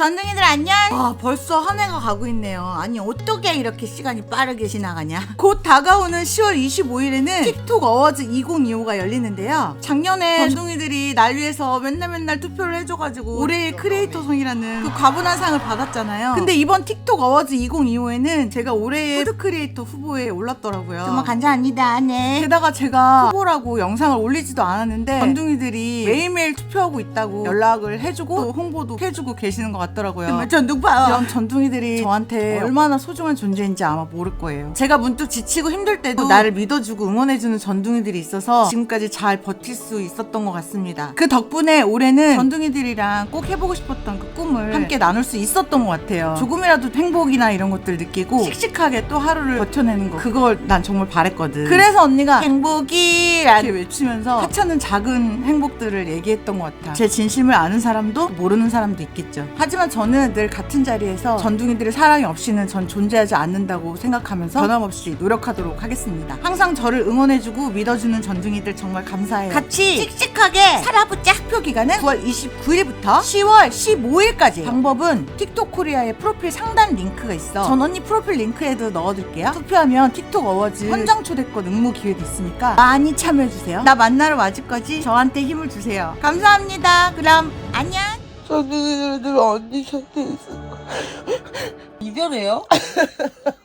전둥이들 안녕. 아 벌써 한 해가 가고 있네요. 아니 어떻게 이렇게 시간이 빠르게 지나가냐. 곧 다가오는 10월 25일에는 틱톡 어워즈 2025가 열리는데요. 작년에 전둥이들이 날 위해서 맨날 맨날 투표를 해줘가지고 올해의 크리에이터상이라는 그 과분한 상을 받았잖아요. 근데 이번 틱톡 어워즈 2025에는 제가 올해의 푸드 크리에이터 후보에 올랐더라고요. 정말 감사합니다. 네. 게다가 제가 후보라고 영상을 올리지도 않았는데 전둥이들이 매일매일 투표하고 있다고 연락을 해주고 또 홍보도 해주고 계시는 것 같더라고요. 정말 전둥파. 이런 전둥이들이 저한테 얼마나 소중한 존재인지 아마 모를 거예요. 제가 문득 지치고 힘들 때도 나를 믿어주고 응원해주는 전둥이들이 있어서 지금까지 잘 버틸 수 있었던 것 같습니다. 그 덕분에 올해는 전둥이들이랑 꼭 해보고 싶었던 그 꿈을 함께 나눌 수 있었던 것 같아요. 조금이라도 행복이나 이런 것들 느끼고 씩씩하게 또 하루를 버텨내는 거 그걸 난 정말 바랬거든. 그래서 언니가 행복이라고 외치면서 하찮은 작은 행복들을 얘기 했던 것 같아. 제 진심을 아는 사람도 모르는 사람도 있겠죠. 하지만 저는 늘 같은 자리에서 전둥이들의 사랑이 없이는 전 존재하지 않는다고 생각하면서 변함없이 노력하도록 하겠습니다. 항상 저를 응원해주고 믿어주는 전둥이들 정말 감사해요. 같이 씩씩하게 살아보자. 투표 기간은 9월 29일부터 10월 15일까지. 방법은 틱톡 코리아의 프로필 상단 링크가 있어. 전 언니 프로필 링크에도 넣어둘게요. 투표하면 틱톡 어워즈 현장 초대권 응모 기회도 있으니까 많이 참여해주세요. 나 만나러 와주까지 저한테 힘을 주세요. 감사합니다. 그럼 안녕. 저는 언니 곁에 있을 거야. 이별해요?